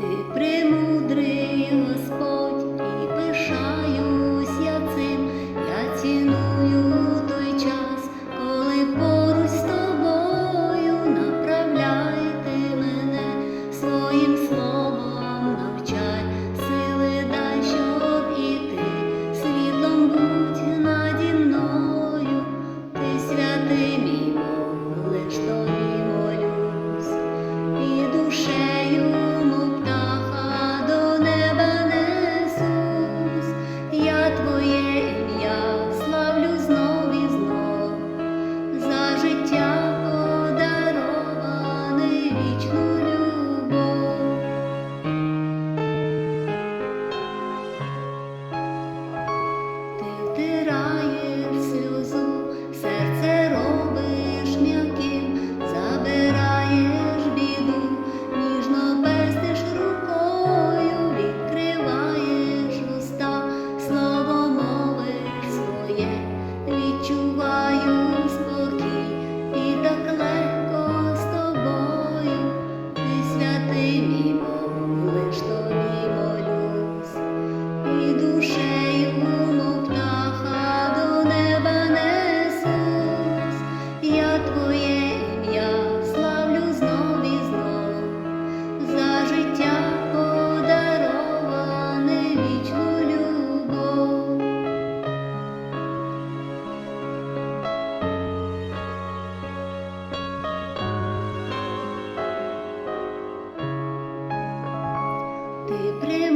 ти премудрий Господь. Ти